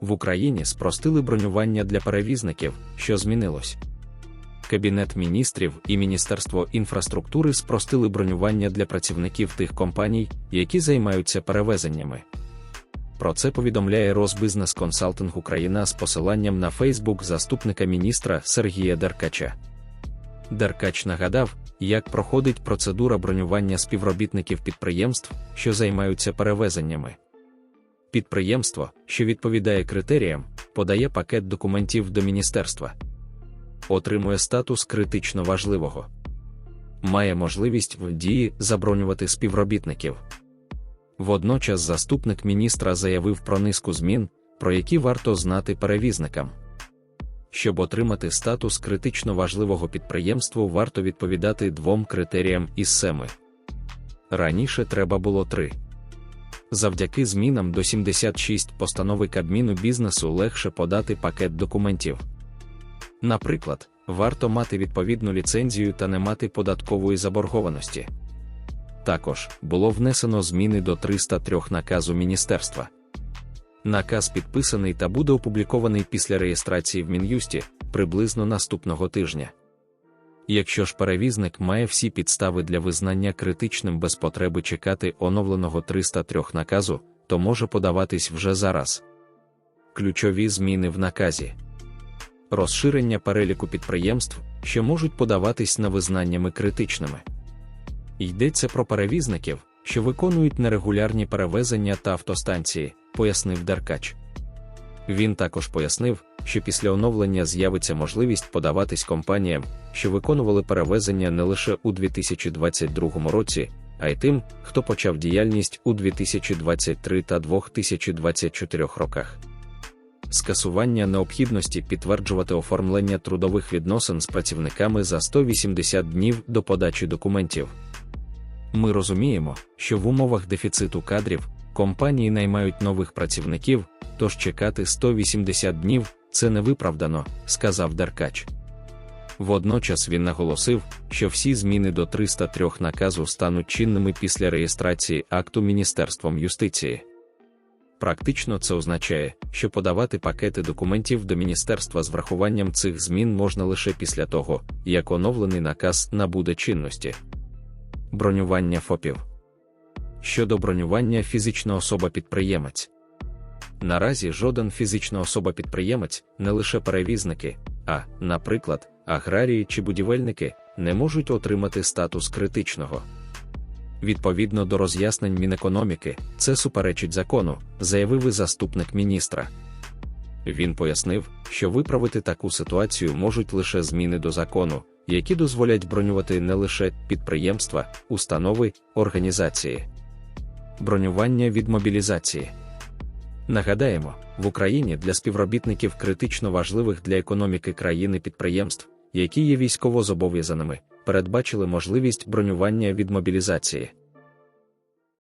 В Україні спростили бронювання для перевізників, що змінилось. Кабінет міністрів і Міністерство інфраструктури спростили бронювання для працівників тих компаній, які займаються перевезеннями. Про це повідомляє Розбизнес Консалтинг Україна з посиланням на Фейсбук заступника міністра Сергія Деркача. Деркач нагадав, як проходить процедура бронювання співробітників підприємств, що займаються перевезеннями. Підприємство, що відповідає критеріям, подає пакет документів до міністерства, отримує статус критично важливого, має можливість в дії забронювати співробітників. Водночас заступник міністра заявив про низку змін, про які варто знати перевізникам. Щоб отримати статус критично важливого підприємству, варто відповідати двом критеріям із семи. Раніше треба було три. Завдяки змінам до 76 постанови Кабміну бізнесу легше подати пакет документів. Наприклад, варто мати відповідну ліцензію та не мати податкової заборгованості. Також було внесено зміни до 303 наказу міністерства. Наказ підписаний та буде опублікований після реєстрації в Мін'юсті приблизно наступного тижня. Якщо ж перевізник має всі підстави для визнання критичним без потреби чекати оновленого 303 наказу, то може подаватись вже зараз. Ключові зміни в наказі розширення переліку підприємств, що можуть подаватись на визнаннями критичними. Йдеться про перевізників, що виконують нерегулярні перевезення та автостанції, пояснив Деркач. Він також пояснив, що після оновлення з'явиться можливість подаватись компаніям, що виконували перевезення не лише у 2022 році, а й тим, хто почав діяльність у 2023 та 2024 роках. Скасування необхідності підтверджувати оформлення трудових відносин з працівниками за 180 днів до подачі документів. Ми розуміємо, що в умовах дефіциту кадрів компанії наймають нових працівників, тож чекати 180 днів це невиправдано, сказав Деркач. Водночас він наголосив, що всі зміни до 303 наказу стануть чинними після реєстрації акту Міністерством юстиції. Практично це означає, що подавати пакети документів до міністерства з врахуванням цих змін можна лише після того, як оновлений наказ набуде чинності. Бронювання ФОПів щодо бронювання фізична особа-підприємець. Наразі жоден фізична особа-підприємець, не лише перевізники, а, наприклад, аграрії чи будівельники, не можуть отримати статус критичного. Відповідно до роз'яснень Мінекономіки, це суперечить закону, заявив і заступник міністра. Він пояснив, що виправити таку ситуацію можуть лише зміни до закону, які дозволять бронювати не лише підприємства, установи, організації. Бронювання від мобілізації. Нагадаємо, в Україні для співробітників критично важливих для економіки країни підприємств, які є військово зобов'язаними, передбачили можливість бронювання від мобілізації.